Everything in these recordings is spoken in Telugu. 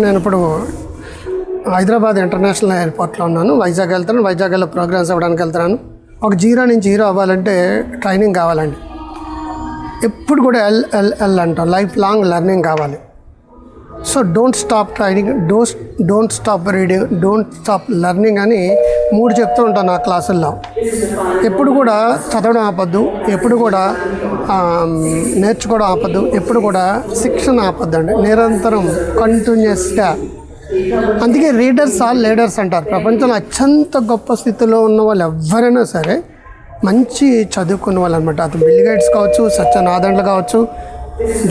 నేను ఇప్పుడు హైదరాబాద్ ఇంటర్నేషనల్ ఎయిర్పోర్ట్లో ఉన్నాను. వైజాగ్ వెళ్తాను. వైజాగ్ వెళ్ళి ప్రోగ్రామ్స్ అవ్వడానికి వెళ్తున్నాను. ఒక జీరో నుంచి హీరో అవ్వాలంటే ట్రైనింగ్ కావాలండి. ఎప్పుడు కూడా ఎల్ ఎల్ ఎల్ అంటాం. లైఫ్ లాంగ్ లెర్నింగ్ కావాలి. So don't stop training does don't stop reading don't stop learning అని మూడు చెప్తూ ఉంటాను నా క్లాసుల్లో. ఎప్పుడు కూడా చదవడం ఆపద్దు. ఎప్పుడు కూడా నేర్చుకోవడం ఆపద్దు. ఎప్పుడు కూడా శిక్షణ ఆపద్దండి. నిరంతరం కంటిన్యూస్గా అందుకే రీడర్స్ ఆర్ లీడర్స్ అంటారు. ప్రపంచంలో అత్యంత గొప్ప స్థితిలో ఉన్న వాళ్ళు ఎవరైనా సరే మంచి చదువుకున్న వాళ్ళు అనమాట అతను బిల్ గేట్స్ కావచ్చు సత్యనాదండ్లు కావచ్చు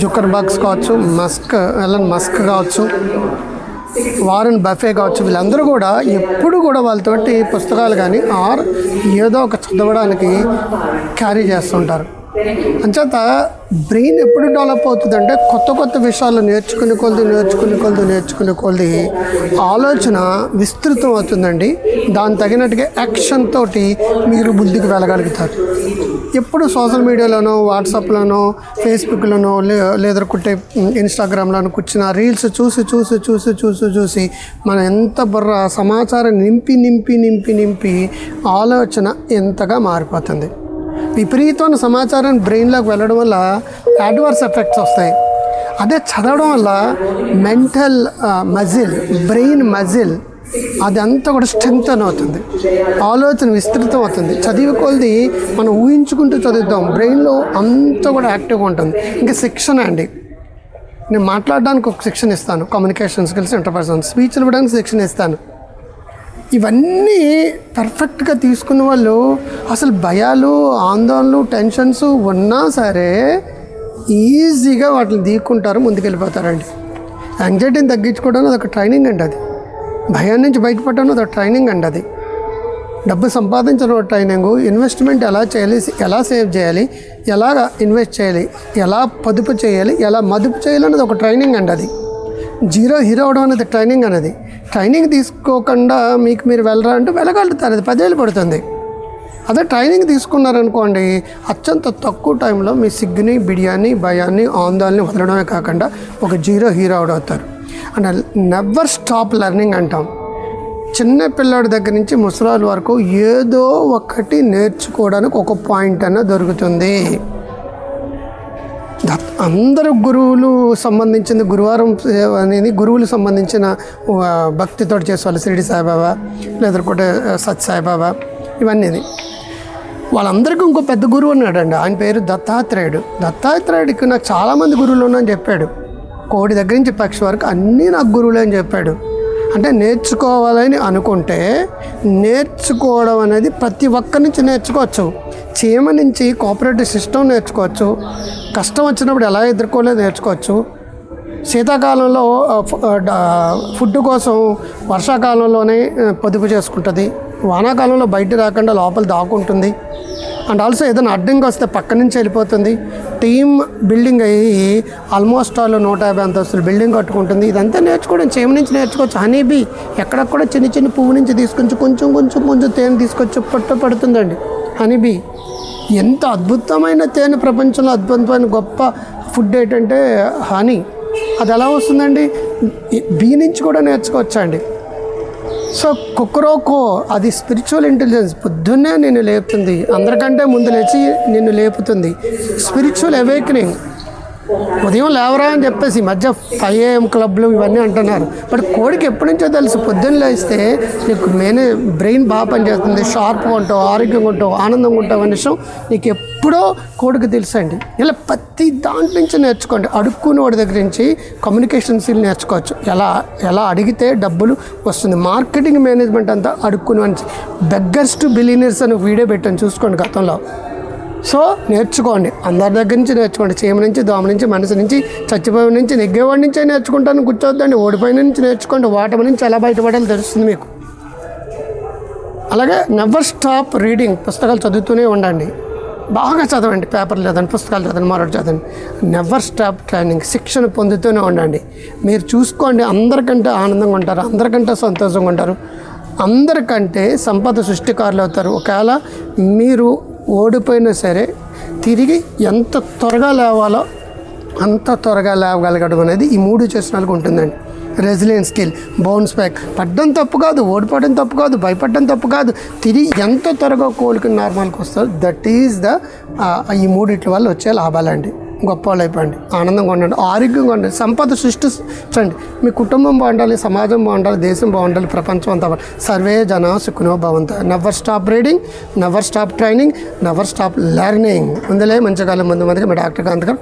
జుకర్ బాక్స్ కావచ్చు మస్క్ ఎలన్ మస్క్ కావచ్చు వారన్ బఫే కావచ్చు వీళ్ళందరూ కూడా ఎప్పుడు కూడా వాళ్ళతోటి పుస్తకాలు కానీ ఆర్ ఏదో ఒక చదవడానికి క్యారీ చేస్తుంటారు. అంచేత బ్రెయిన్ ఎప్పుడు డెవలప్ అవుతుందంటే కొత్త కొత్త విషయాలు నేర్చుకుని కొలది నేర్చుకుని కొలది నేర్చుకుని కొలది ఆలోచన విస్తృతం అవుతుందండి. దాని తగినట్టుగా యాక్షన్ తోటి మీరు బుద్ధికి వెళ్ళగలుగుతారు. ఎప్పుడు సోషల్ మీడియాలోనో వాట్సాప్లోనో ఫేస్బుక్లోనో లే లేదనుకుంటే ఇన్స్టాగ్రామ్లోనో కూర్చున్న రీల్స్ చూసి చూసి చూసి చూసి చూసి మనం ఎంత బుర్ర సమాచారం నింపి నింపి నింపి నింపి ఆలోచన ఎంతగా మారిపోతుంది. విపరీతమైన సమాచారం బ్రెయిన్లోకి వెళ్ళడం వల్ల అడ్వర్స్ ఎఫెక్ట్స్ వస్తాయి. అదే చదవడం వల్ల మెంటల్ మజిల్ బ్రెయిన్ మజిల్ అదంతా కూడా స్ట్రెంగ్త్ అవుతుంది. ఆలోచన విస్తృతం అవుతుంది. చదివి కొలది మనం ఊహించుకుంటూ చదువుతాం. బ్రెయిన్లో అంతా కూడా యాక్టివ్గా ఉంటుంది. ఇంకా శిక్షణ అండి. నేను మాట్లాడడానికి ఒక శిక్షణ ఇస్తాను. కమ్యూనికేషన్ స్కిల్స్ ఇంటర్పర్సన్ స్పీచ్లు ఇవ్వడానికి శిక్షణ ఇస్తాను. ఇవన్నీ పర్ఫెక్ట్గా తీసుకున్న వాళ్ళు అసలు భయాలు ఆందోళనలు టెన్షన్స్ ఉన్నా సరే ఈజీగా వాటిని దీక్కుంటారు ముందుకెళ్ళిపోతారండి. యాంగ్జైటీని తగ్గించుకోవడం అది ఒక ట్రైనింగ్ అండి అది. భయం నుంచి బయటపడడం అది ఒక ట్రైనింగ్ అండి అది. డబ్బు సంపాదించడం ఒక ట్రైనింగ్ ఇన్వెస్ట్మెంట్ ఎలా చేయాలి ఎలా సేవ్ చేయాలి ఎలా ఇన్వెస్ట్ చేయాలి ఎలా పొదుపు చేయాలి ఎలా మదుపు చేయాలి అనేది ఒక ట్రైనింగ్ అండి అది. జీరో హీరో అవడం అనేది ట్రైనింగ్ అనేది. ట్రైనింగ్ తీసుకోకుండా మీకు మీరు వెళ్ళరా అంటే వెళ్ళగలుగుతారు. అది పదేళ్ళు పడుతుంది. అదే ట్రైనింగ్ తీసుకున్నారనుకోండి అత్యంత తక్కువ టైంలో మీ సిగ్గుని బిడియాన్ని భయాన్ని ఆందోళన వదలడమే కాకుండా ఒక జీరో హీరో అవడం అవుతారు. అంటే నెవర్ స్టాప్ లెర్నింగ్ అంటాం. చిన్న పిల్లాడి దగ్గర నుంచి ముసలాల వరకు ఏదో ఒకటి నేర్చుకోవడానికి ఒక పాయింట్ అన్న దొరుకుతుంది. అందరు గురువులు సంబంధించిన గురువారం సేవ అనేది గురువులు సంబంధించిన భక్తితో చేసేవాళ్ళు షిరిడి సాయిబాబా లేదంటే సత్ సాయిబాబా ఇవన్నీ వాళ్ళందరికీ ఇంకో పెద్ద గురువు ఉన్నాడండి. ఆయన పేరు దత్తాత్రేయుడు. దత్తాత్రేయుడికి నాకు చాలామంది గురువులు ఉన్నాయని చెప్పాడు. కోడి దగ్గర నుంచి పక్షి వరకు అన్నీ నాకు గురువులే అని చెప్పాడు. అంటే నేర్చుకోవాలని అనుకుంటే నేర్చుకోవడం అనేది ప్రతి ఒక్కరి నుంచి నేర్చుకోవచ్చు. చీమ నుంచి కోఆపరేటివ్ సిస్టమ్ నేర్చుకోవచ్చు. కష్టం వచ్చినప్పుడు ఎలా ఎదుర్కోలేదు నేర్చుకోవచ్చు. శీతాకాలంలో ఫుడ్ కోసం వర్షాకాలంలోనే పొదుపు చేసుకుంటుంది. వానాకాలంలో బయట రాకుండా లోపల దాక్కుంటుంది. అండ్ ఆల్సో ఏదైనా అడ్డంగా వస్తే పక్క నుంచి వెళ్ళిపోతుంది. టీమ్ బిల్డింగ్ అయ్యి ఆల్మోస్ట్ ఆల్ నూట యాభై అంతస్తులు బిల్డింగ్ కట్టుకుంటుంది. ఇదంతా నేర్చుకోవడం చేమ నుంచి నేర్చుకోవచ్చు. హనీ ఎక్కడక్కడ చిన్న చిన్న పువ్వు నుంచి తీసుకొచ్చి కొంచెం కొంచెం కొంచెం తేనె తీసుకొచ్చి పట్టు పడుతుందండి. Honey bee. ఎంత అద్భుతమైన తేనె ప్రపంచంలో అద్భుతమైన గొప్ప ఫుడ్ ఏంటంటే హనీ. అది ఎలా వస్తుందండి? బీ నుంచి కూడా నేర్చుకోవచ్చా అండి సో కుక్రోకో అది స్పిరిచువల్ ఇంటెలిజెన్స్ పొద్దున్నే నిన్ను లేపుతుంది. అందరికంటే ముందు లేచి నిన్ను లేపుతుంది. స్పిరిచువల్ అవేకనింగ్ ఉదయం లేవరా అని చెప్పేసి ఈ మధ్య ఫైవ్ ఏఎం క్లబ్లు ఇవన్నీ అంటున్నారు. బట్ కోడికి ఎప్పటి నుంచో తెలుసు పొద్దున్న లేస్తే నీకు మెయిన్ బ్రెయిన్ బాగా పనిచేస్తుంది షార్ప్గా ఉంటావు ఆరోగ్యంగా ఉంటావు ఆనందంగా ఉంటావు అనే విషయం నీకు ఎప్పుడో కోడికి తెలుసండి. ఇలా ప్రతి దాంట్లో నుంచి నేర్చుకోండి. అడుక్కునే వాడి దగ్గర నుంచి కమ్యూనికేషన్ స్కిల్ నేర్చుకోవచ్చు. ఎలా ఎలా అడిగితే డబ్బులు వస్తుంది. మార్కెటింగ్ మేనేజ్మెంట్ అంతా అడుక్కుని నుంచి. బెగ్గర్స్ టు బిలీనియర్స్ అని వీడియో పెట్టాను చూసుకోండి గతంలో. సో నేర్చుకోండి. అందరి దగ్గర నుంచి నేర్చుకోండి. చీమ నుంచి దోమ నుంచి మనసు నుంచి చచ్చిపోయి నుంచి నెగ్గేవాడి నుంచే నేర్చుకుంటాను. కూర్చోవద్దండి. ఓడిపోయిన నుంచి నేర్చుకోండి. వాటమి నుంచి ఎలా బయటపడాలో తెలుస్తుంది మీకు. అలాగే నెవర్ స్టాప్ రీడింగ్ పుస్తకాలు చదువుతూనే ఉండండి. బాగా చదవండి. పేపర్లు చదవండి పుస్తకాలు చదవండి మరొకటి చదవండి. నెవర్ స్టాప్ ట్రైనింగ్ శిక్షణ పొందుతూనే ఉండండి. మీరు చూసుకోండి. అందరికంటే ఆనందంగా ఉంటారు. అందరికంటే సంతోషంగా ఉంటారు. అందరికంటే సంపద సృష్టికారులు అవుతారు. ఒకవేళ మీరు ఓడిపోయినా సరే తిరిగి ఎంత త్వరగా లేవాలో అంత త్వరగా లేవగలగడం అనేది ఈ మూడు చేసినాలకు ఉంటుందండి. రెసిలియన్స్ స్కిల్ బౌన్స్ బ్యాక్ పడ్డం తప్పు కాదు ఓడిపోవడం తప్పు కాదు భయపడడం తప్పు కాదు. తిరిగి ఎంత త్వరగా కోలుకుని నార్మల్కి వస్తారు దట్ ఈజ్ ద ఈ మూడిట్ల వల్ల వచ్చే లాభాలండి. గొప్ప వాళ్ళు అయిపోండి ఆనందంగా ఉండండి ఆరోగ్యంగా ఉండండి సంపద సృష్టించండి. మీ కుటుంబం బాగుండాలి సమాజం బాగుండాలి దేశం బాగుండాలి ప్రపంచం అంతా సర్వే జన సుఖనో భవంత. Never stop reading never stop training never stop learning ఉందిలే మంచి కాలం ముందు మందికి మా డాక్టర్ కాంత్ గారు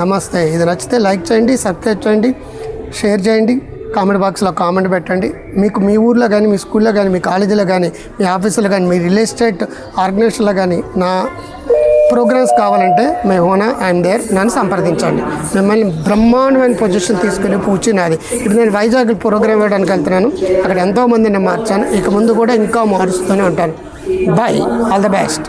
నమస్తే. ఇది నచ్చితే లైక్ చేయండి సబ్స్క్రైబ్ చేయండి షేర్ చేయండి కామెంట్ బాక్స్లో కామెంట్ పెట్టండి. మీకు మీ ఊర్లో కానీ మీ స్కూల్లో కానీ మీ కాలేజీలో కానీ మీ ఆఫీసులో కానీ మీ రియల్ ఎస్టేట్ ఆర్గనైజేషన్లో కానీ నా ప్రోగ్రామ్స్ కావాలంటే మీ హోనా ఐఎమ్ దేర్ నన్ను సంప్రదించండి. మిమ్మల్ని బ్రహ్మాండమైన పొజిషన్ తీసుకుని కూర్చున్నది ఇప్పుడు నేను వైజాగ్ ప్రోగ్రామ్ వేయడానికి వెళ్తున్నాను. అక్కడ ఎంతోమందిని మార్చాను. ఇక ముందు కూడా ఇంకా మారుస్తూనే ఉంటాను. Bye all the best